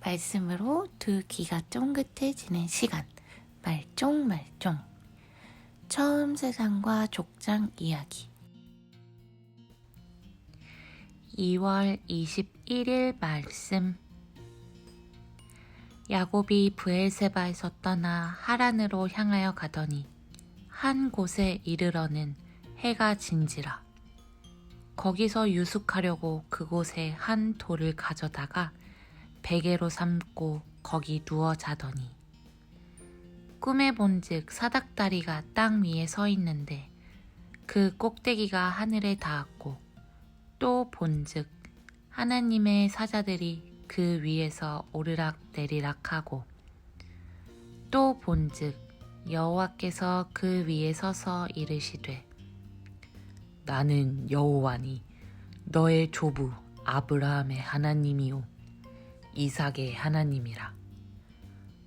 말씀으로 두 귀가 쫑긋해지는 시간. 말쫑말쫑. 처음 세상과 족장 이야기. 2월 21일 말씀. 야곱이 브엘세바에서 떠나 하란으로 향하여 가더니 한 곳에 이르러는 해가 진지라. 거기서 유숙하려고 그곳에 한 돌을 가져다가 베개로 삼고 거기 누워 자더니 꿈에 본즉 사닥다리가 땅 위에 서 있는데 그 꼭대기가 하늘에 닿았고 또 본즉 하나님의 사자들이 그 위에서 오르락 내리락 하고 또 본즉 여호와께서 그 위에 서서 이르시되 나는 여호와니 너의 조부 아브라함의 하나님이요 이삭의 하나님이라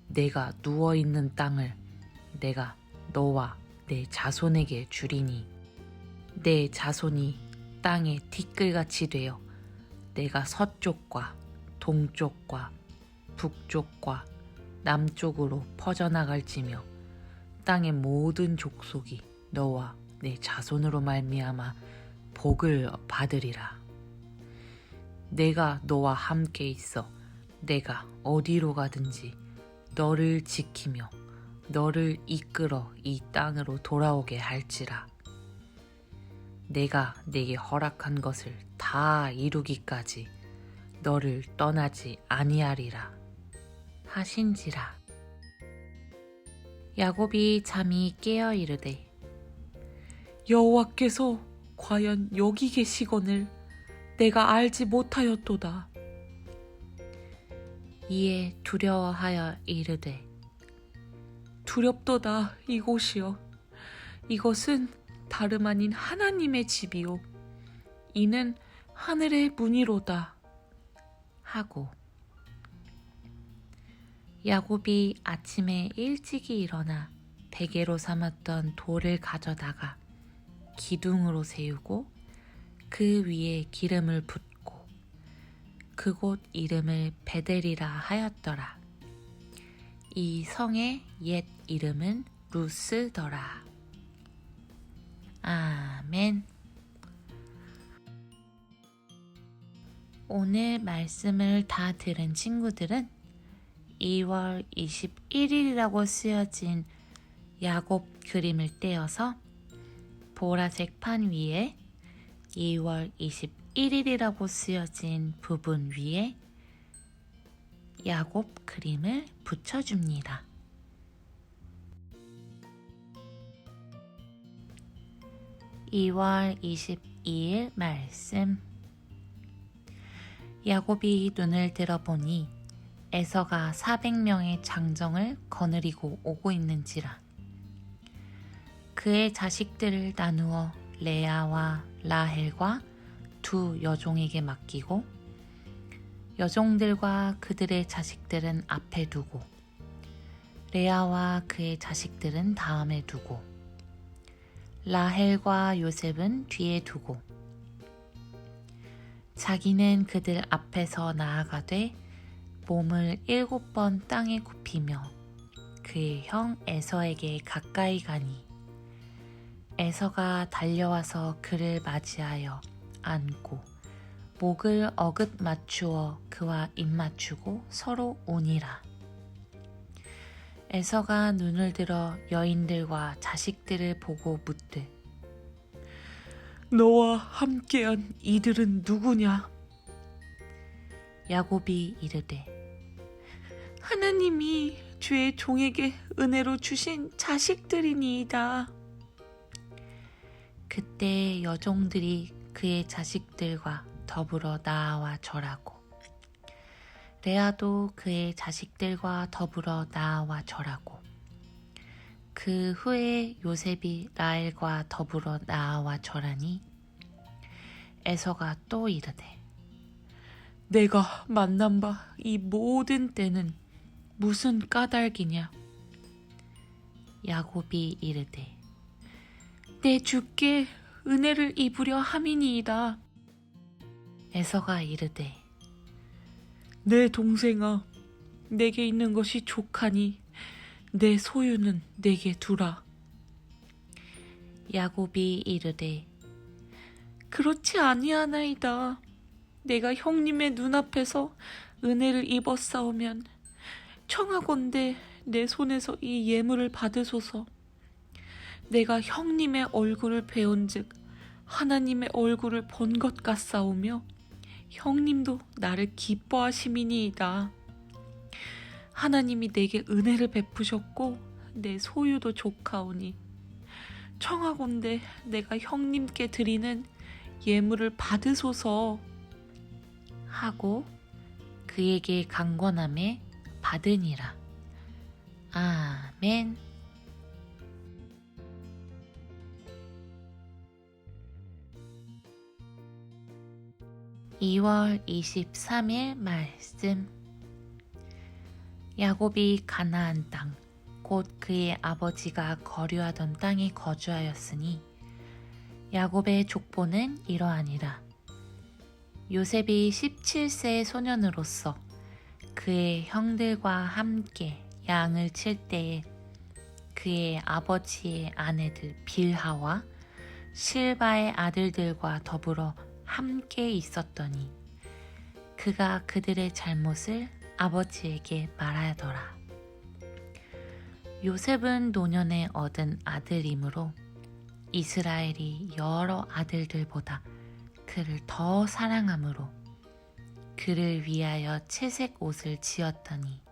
내가 누워 있는 땅을 내가 너와 내 자손에게 주리니 내 자손이 땅에 티끌같이 되어 내가 서쪽과 동쪽과 북쪽과 남쪽으로 퍼져나갈지며 땅의 모든 족속이 너와 내 자손으로 말미암아 복을 받으리라. 내가 너와 함께 있어 내가 어디로 가든지 너를 지키며 너를 이끌어 이 땅으로 돌아오게 할지라. 내가 내게 허락한 것을 다 이루기까지 너를 떠나지 아니하리라 하신지라. 야곱이 잠이 깨어 이르되 여호와께서 과연 여기 계시거늘 내가 알지 못하였도다. 이에 두려워하여 이르되 두렵도다 이곳이여. 이것은 다름 아닌 하나님의 집이요. 이는 하늘의 문이로다. 하고 야곱이 아침에 일찍이 일어나 베개로 삼았던 돌을 가져다가 기둥으로 세우고 그 위에 기름을 붓고 그곳 이름을 베델이라 하였더라. 이 성의 옛 이름은 루스더라. 아멘. 오늘 말씀을 다 들은 친구들은 2월 21일이라고 쓰여진 야곱 그림을 떼어서 보라색 판 위에 2월 21 일이라고 쓰여진 부분 위에 야곱 그림을 붙여줍니다. (2월 22일) 말씀 야곱이 눈을 들어보니 에서가 400명의 장정을 거느리고 오고 있는지라 그의 자식들을 나누어 레아와 라헬과 두 여종에게 맡기고 여종들과 그들의 자식들은 앞에 두고 레아와 그의 자식들은 다음에 두고 라헬과 요셉은 뒤에 두고 자기는 그들 앞에서 나아가되 몸을 일곱 번 땅에 굽히며 그의 형 에서에게 가까이 가니 에서가 달려와서 그를 맞이하여 안고 목을 어긋 맞추어 그와 입 맞추고 서로 우니라. 에서가 눈을 들어 여인들과 자식들을 보고 묻되 너와 함께한 이들은 누구냐? 야곱이 이르되 하나님이 주의 종에게 은혜로 주신 자식들이니이다. 그때 여종들이 그의 자식들과 더불어 나아와 절하고 레아도 그의 자식들과 더불어 나아와 절하고 그 후에 요셉이 라엘과 더불어 나아와 절하니 에서가 또 이르되 내가 만난 바 이 모든 때는 무슨 까닭이냐? 야곱이 이르되 내 주께 은혜를 입으려 함이니이다. 에서가 이르되 내 동생아, 내게 있는 것이 족하니 내 소유는 내게 두라. 야곱이 이르되 그렇지 아니하나이다. 내가 형님의 눈앞에서 은혜를 입었사오면 청하건대 내 손에서 이 예물을 받으소서. 내가 형님의 얼굴을 배운즉 하나님의 얼굴을 본 것 같사오며 형님도 나를 기뻐하심이니이다. 하나님이 내게 은혜를 베푸셨고 내 소유도 족하오니 청하건대 내가 형님께 드리는 예물을 받으소서. 하고 그에게 강권함에 받으니라. 아멘. 2월 23일 말씀 야곱이 가나안 땅, 곧 그의 아버지가 거류하던 땅에 거주하였으니 야곱의 족보는 이러하니라. 요셉이 17세의 소년으로서 그의 형들과 함께 양을 칠 때에 그의 아버지의 아내들 빌하와 실바의 아들들과 더불어 함께 있었더니 그가 그들의 잘못을 아버지에게 말하더라. 요셉은 노년에 얻은 아들이므로 이스라엘이 여러 아들들보다 그를 더 사랑함으로 그를 위하여 채색 옷을 지었더니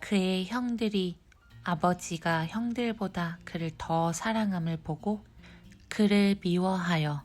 그의 형들이 아버지가 형들보다 그를 더 사랑함을 보고 그를 미워하여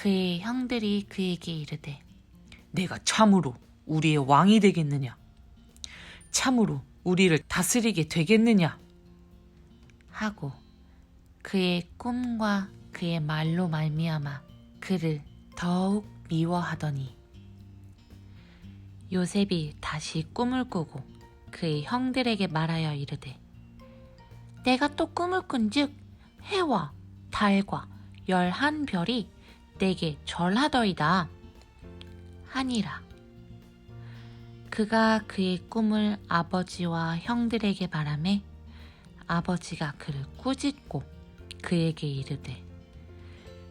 그의 형들이 그에게 이르되 내가 참으로 우리의 왕이 되겠느냐? 참으로 우리를 다스리게 되겠느냐? 하고 그의 꿈과 그의 말로 말미암아 그를 더욱 미워하더니 요셉이 다시 꿈을 꾸고 그의 형들에게 말하여 이르되 내가 또 꿈을 꾼즉 해와 달과 열한 별이 내게 절하더이다 하니라 그가 그의 꿈을 아버지와 형들에게 말하매 아버지가 그를 꾸짖고 그에게 이르되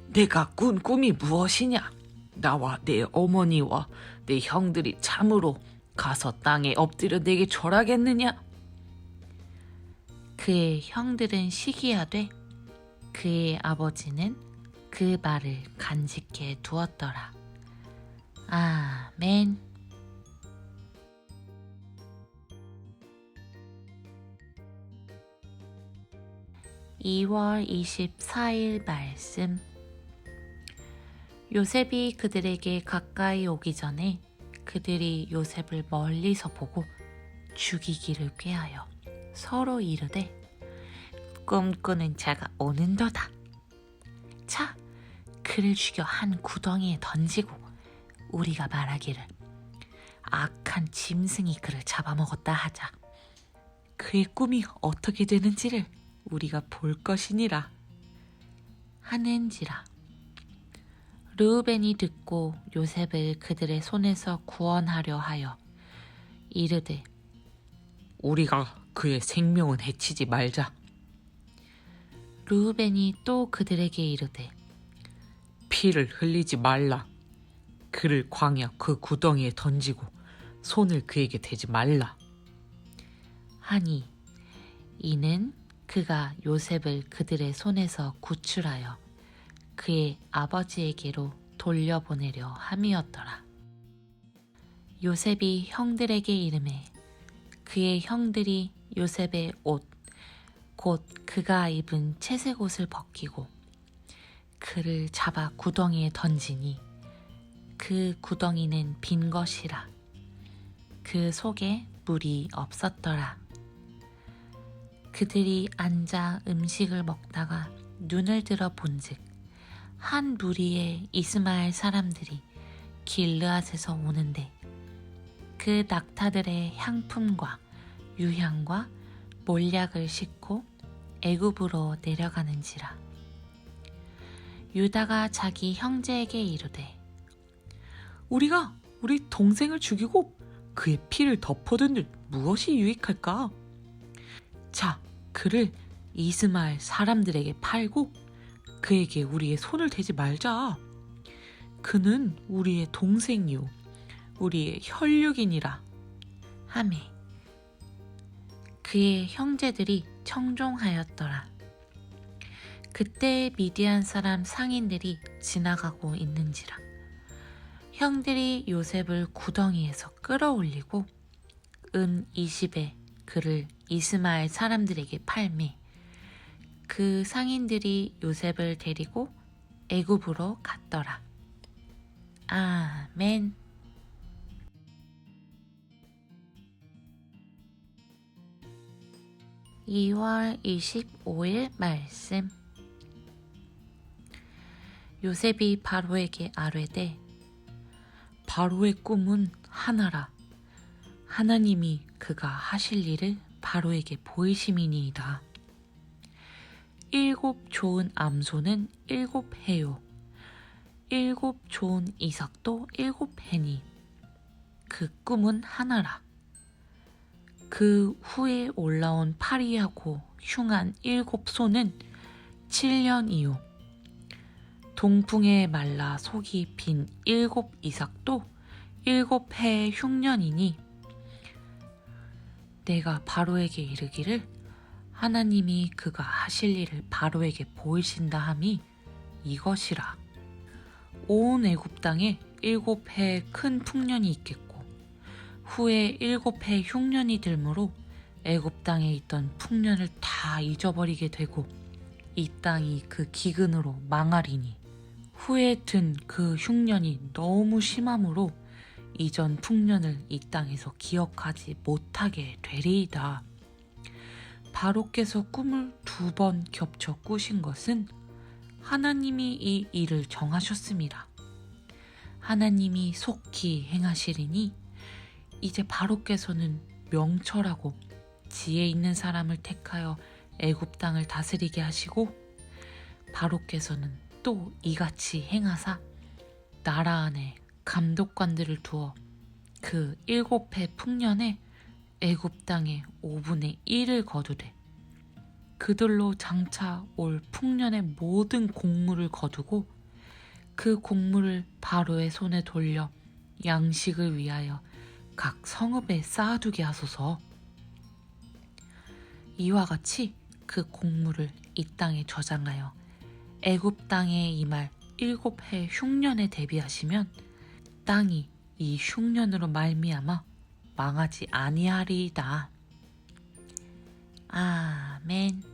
내가 꾼 꿈이 무엇이냐? 나와 내 어머니와 내 형들이 참으로 가서 땅에 엎드려 내게 절하겠느냐? 그의 형들은 시기하되 그의 아버지는 그 말을 간직해 두었더라. 아멘. (2월 24일) 말씀 요셉이 그들에게 가까이 오기 전에 그들이 요셉을 멀리서 보고 죽이기를 꾀하여 서로 이르되 꿈꾸는 자가 오는도다. 자, 그를 죽여 한 구덩이에 던지고 우리가 말하기를 악한 짐승이 그를 잡아먹었다 하자. 그의 꿈이 어떻게 되는지를 우리가 볼 것이니라. 하는지라. 르우벤이 듣고 요셉을 그들의 손에서 구원하려 하여 이르되 우리가 그의 생명은 해치지 말자. 르우벤이 또 그들에게 이르되 피를 흘리지 말라. 그를 광야 그 구덩이에 던지고 손을 그에게 대지 말라. 하니 이는 그가 요셉을 그들의 손에서 구출하여 그의 아버지에게로 돌려보내려 함이었더라. 요셉이 형들에게 이름해 그의 형들이 요셉의 옷, 곧 그가 입은 채색 옷을 벗기고 그를 잡아 구덩이에 던지니 그 구덩이는 빈 것이라. 그 속에 물이 없었더라. 그들이 앉아 음식을 먹다가 눈을 들어 본즉 한 무리의 이스마엘 사람들이 길르앗에서 오는데 그 낙타들의 향품과 유향과 몰약을 싣고 애굽으로 내려가는지라 유다가 자기 형제에게 이르되 우리가 우리 동생을 죽이고 그의 피를 덮어둔 일 무엇이 유익할까? 자, 그를 이스마엘 사람들에게 팔고 그에게 우리의 손을 대지 말자. 그는 우리의 동생이요, 우리의 혈육이니라. 하매 그의 형제들이 청종하였더라. 그때 미디안 사람 상인들이 지나가고 있는지라 형들이 요셉을 구덩이에서 끌어올리고 은 20에 그를 이스마엘 사람들에게 팔매 그 상인들이 요셉을 데리고 애굽으로 갔더라. 아멘. 2월 25일 말씀 요셉이 바로에게 아뢰되 바로의 꿈은 하나라. 하나님이 그가 하실 일을 바로에게 보이심이니이다. 일곱 좋은 암소는 일곱 해요. 일곱 좋은 이삭도 일곱 해니. 그 꿈은 하나라. 그 후에 올라온 파리하고 흉한 일곱 소는 7년이요. 동풍에 말라 속이 빈 일곱 이삭도 일곱 해의 흉년이니 내가 바로에게 이르기를 하나님이 그가 하실 일을 바로에게 보이신다 함이 이것이라. 온 애굽 땅에 일곱 해의 큰 풍년이 있겠고 후에 일곱 해 흉년이 들므로 애굽 땅에 있던 풍년을 다 잊어버리게 되고 이 땅이 그 기근으로 망하리니 후에 든 그 흉년이 너무 심함으로 이전 풍년을 이 땅에서 기억하지 못하게 되리이다. 바로께서 꿈을 두 번 겹쳐 꾸신 것은 하나님이 이 일을 정하셨습니다. 하나님이 속히 행하시리니 이제 바로께서는 명철하고 지혜 있는 사람을 택하여 애굽 땅을 다스리게 하시고 바로께서는 또 이같이 행하사 나라 안에 감독관들을 두어 그 일곱 해 풍년에 애굽 땅의 5분의 1을 거두되 그들로 장차 올 풍년의 모든 곡물을 거두고 그 곡물을 바로의 손에 돌려 양식을 위하여 각 성읍에 쌓아두게 하소서. 이와 같이 그 곡물을 이 땅에 저장하여 애굽 땅에 임할 일곱 해 흉년에 대비하시면 땅이 이 흉년으로 말미암아 망하지 아니하리이다. 아멘.